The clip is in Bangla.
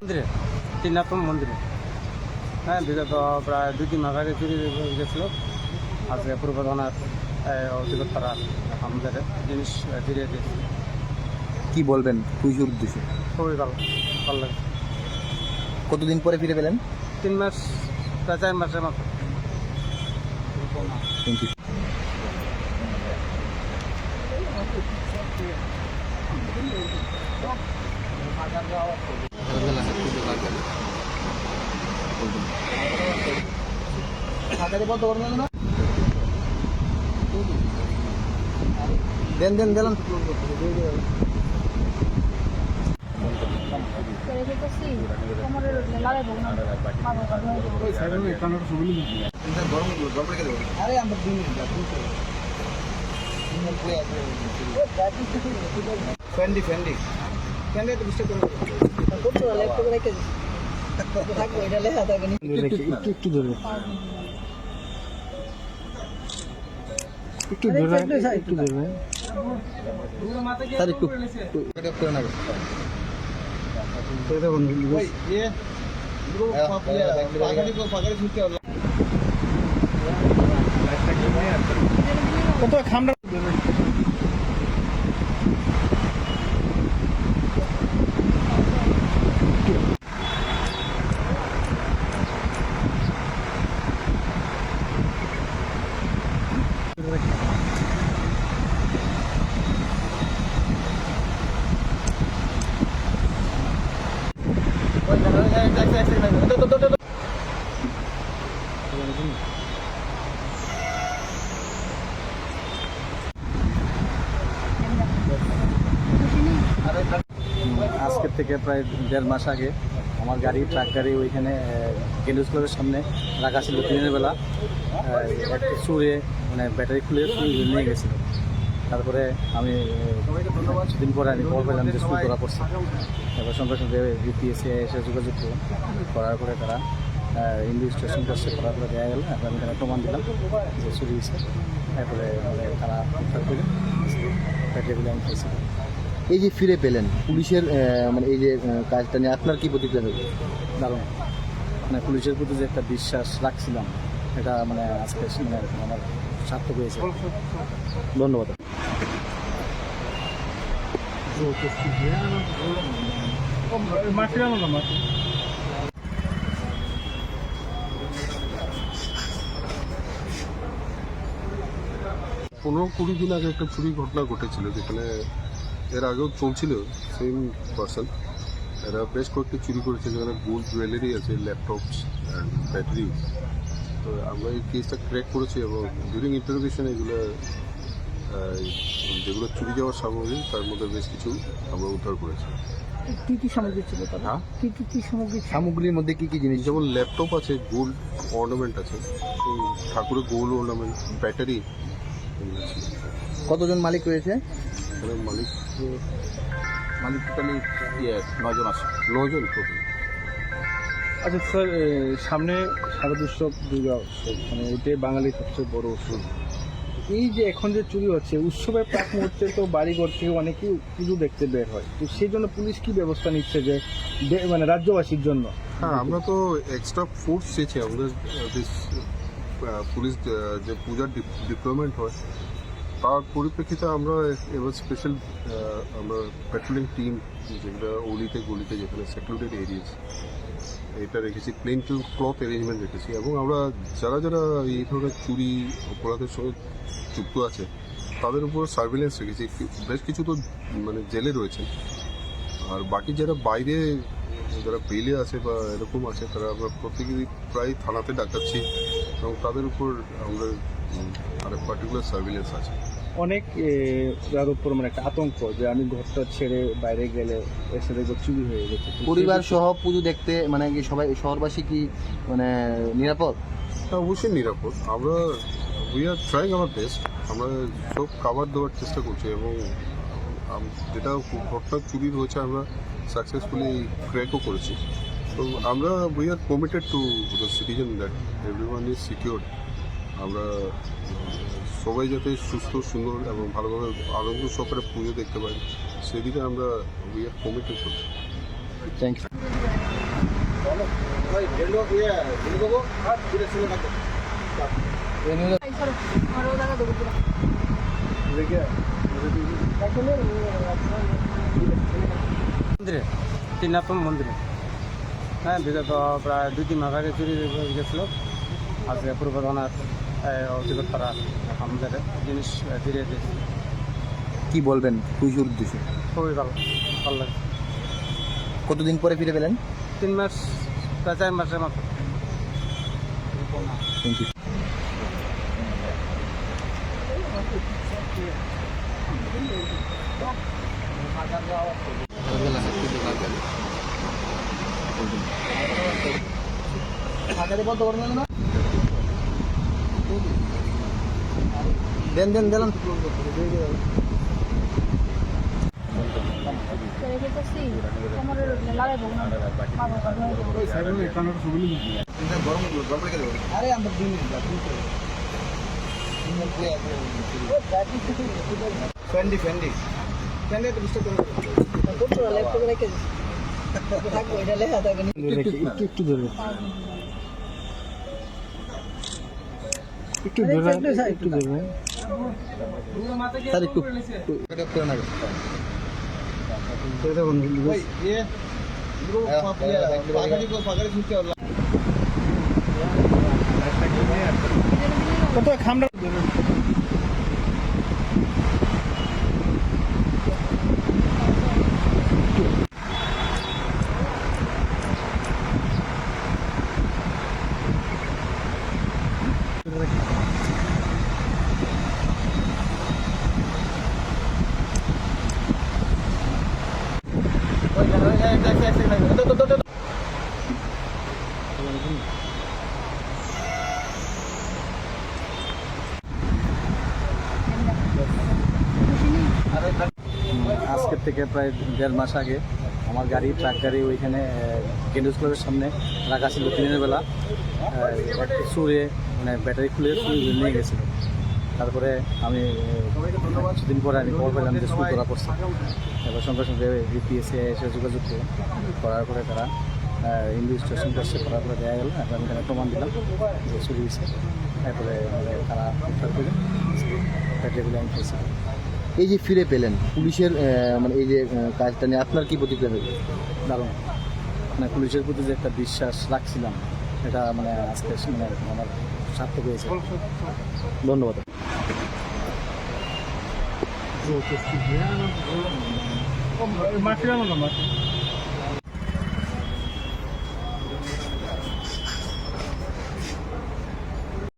মন্দিরে ত্রিনাথম মন্দিরে। হ্যাঁ বিগত প্রায় দুই তিন মাস আগে চুরি গেছিল। আজকে পূর্ব থানার অধিকর্তারা আমাদের জিনিস ফিরিয়ে দিয়েছে। কি বলবেন? পুজোর উদ্দেশ্যে? খুবই ভালো ভালো লাগে কতদিন পরে ফিরে পেলেন? তিন মাস প্রায় চার মাসের মতো। থ্যাংক ইউ দেন দেন দিলাম আরে আমরা দিন ফ্রেন্ডি ফ্রেন্ডি ফ্রেন্ডি তো ডিস্টার্ব একটু একটু ধরে একটু ধরে একটু ধরে। একটু একটু করে না কত খামড়া আজকের থেকে প্রায় দেড় মাস আগে আমার গাড়ি, ট্রাক গাড়ি ওইখানে কেন্দ্র ক্লাবের সামনে রাখা ছিল দিনের বেলা। চুরে মানে ব্যাটারি খুলে নিয়ে গেছিল। তারপরে আমি কিছুদিন পরে আমি খবর পেলাম যে চুরি করা পড়ছে তারপর সঙ্গে সঙ্গে বিপিএসসি এসে যোগাযোগ করার পরে তারা ইনভেস্টিগেশন করছে করার পরে দেওয়া গেল। এখন আমি তারা প্রমাণ দিলাম যে চুরি হয়েছে তারপরে মানে তারা উদ্ধার করে ব্যাটারিগুলো আমি খাইছি এই যে ফিরে পেলেন পুলিশের মানে এই যে কাজটা নিয়ে আপনার কি প্রতিক্রিয়া হবে দারুণ। মানে পুলিশের প্রতি যে একটা বিশ্বাস রাখছিলাম এটা মানে আজকে মানে আমার সার্থক হয়েছে। ধন্যবাদ। পনেরো কুড়ি দিন আগে একটা চুরি ঘটনা ঘটেছিল, যেখানে এর আগেও চলছিল সেম পার্সন এরা বেশ কয়েকটি চুরি করেছে, যেখানে গোল্ড জুয়েলারি আছে ল্যাপটপস অ্যান্ড ব্যাটারি তো আমরা এই কেসটা ক্র্যাক করেছি এবং ডিউরিং ইন্টারোগেশন এগুলো যেগুলো চুরি যাওয়ার সামগ্রী তার মধ্যে বেশ কিছু আমরা উদ্ধার করেছি। কি কি সামগ্রী ছিল তারা হ্যাঁ? কি কি কি সামগ্রী সামগ্রীর মধ্যে কি কি জিনিস? যেমন ল্যাপটপ আছে গোল্ড অর্নামেন্ট আছে। ঠাকুরের গোল্ড অর্নামেন্ট ব্যাটারি। কতজন মালিক রয়েছে? মালিক মানে টোটালি ইয়ে নজন আছে। নজন টোটাল আচ্ছা স্যার সামনে শারদ উৎসব দুর্গা উৎসব মানে এটাই বাঙালির সবচেয়ে বড় উৎসব। এই যে এখন যে চুরি হচ্ছে, উৎসবের প্রাক মুহূর্তে তো বাড়িঘর থেকে অনেকেই পুজো দেখতে বের হয়। তো সেই জন্য পুলিশ কি ব্যবস্থা নিচ্ছে যে মানে রাজ্যবাসীর জন্য? হ্যাঁ আমরা তো এক্সট্রা ফোর্স চেয়েছি আমাদের পুলিশ যে পূজার ডিপ্লয়মেন্ট হয় তার পরিপ্রেক্ষিতে আমরা এবার স্পেশাল আমরা পেট্রোলিং টিম যেগুলো অলিতে, গলিতে যেখানে সেক্লুডেড এরিয়াস এটা রেখেছি প্লেন টু ক্লথ অ্যারেঞ্জমেন্ট রেখেছি এবং আমরা যারা যারা এই ধরনের চুরি, অপরাধের সঙ্গে যুক্ত আছে, তাদের উপর সার্ভিলেন্স রেখেছি। বেশ কিছু তো মানে জেলে রয়েছে আর বাকি যারা বাইরে, যারা বেলে আছে বা এরকম আছে, তারা আমরা প্রত্যেকেরই প্রায় থানাতে ডাকাচ্ছি এবং তাদের উপর আমরা আর পার্টিকুলার সার্ভিলেন্স আছে। অনেক উপর মানে একটা আতঙ্ক যে আমি ঘরটা ছেড়ে বাইরে গেলে এসে দেখব চুরি হয়ে গেছে পরিবার সহ পুজো দেখতে মানে কি সবাই শহরবাসী কি মানে নিরাপদ? তা অবশ্যই নিরাপদ। আমরা উই আর ট্রাইং আমার বেস্ট আমরা সব কাভার দেওয়ার চেষ্টা করছি এবং যেটা ঘটনা চুরি হয়েছে আমরা সাকসেসফুলি ক্র্যাকও করেছি। তো আমরা we are committed to the citizen that every one is secure আমরা সবাই যাতে সুস্থ সুন্দর এবং ভালোভাবে আনন্দ সহকারে পুজো দেখতে পাই সেদিকে আমরা উই আর কমিটেড করছি থ্যাংক ইউ মন্দিরে ত্রিনাথম মন্দিরে। হ্যাঁ বিগত প্রায় দুই তিন মাস আগে চুরি গেছিল। আজকে পূর্ব থানার আমাদের জিনিস ফিরিয়ে দিয়েছে কি বলবেন? পুলিশের উদ্দেশ্যে খুবই ভালো ভালো লাগে কতদিন পরে ফিরে পেলেন? তিন মাস প্রায় চার মাসের মতো। থ্যাংক ইউ দেন দেন দিলাম ফ্যান্ডি ফ্যান্ডি। ফ্যান্ডি একটু ডিস্টার্ব একটু একটু ধরে। একটু ধরে একটু ধরে স্যার একটু কত খামড়া আজকের থেকে প্রায় দেড় মাস আগে আমার গাড়ি, ট্রাক গাড়ি ওইখানে কেন্দ্র ক্লাবের সামনে রাখা ছিল দিনের বেলা। চুরে মানে ব্যাটারি খুলে নিয়ে গেছিল। তারপরে আমি কিছুদিন পরে আমি খবর পেলাম যে চুরি করা পড়ছে। এবার সঙ্গে সঙ্গে বিপিএসে এসে যোগাযোগ করার পরে তারা ইনভেস্টিগেশন করছে করার পরে দেওয়া গেল। এখন আমি এখানে প্রমাণ দিলাম যে চুরি তারপরে তারা উদ্ধার আমি এই যে ফিরে পেলেন পুলিশের মানে এই যে কাজটা নিয়ে আপনার কি প্রতিক্রিয়া হয়েছে দারুণ মানে পুলিশের প্রতি যে একটা বিশ্বাস রাখছিলাম এটা মানে আজকে মানে আমার সার্থক হয়েছে ধন্যবাদ মাটি আনো না মাটি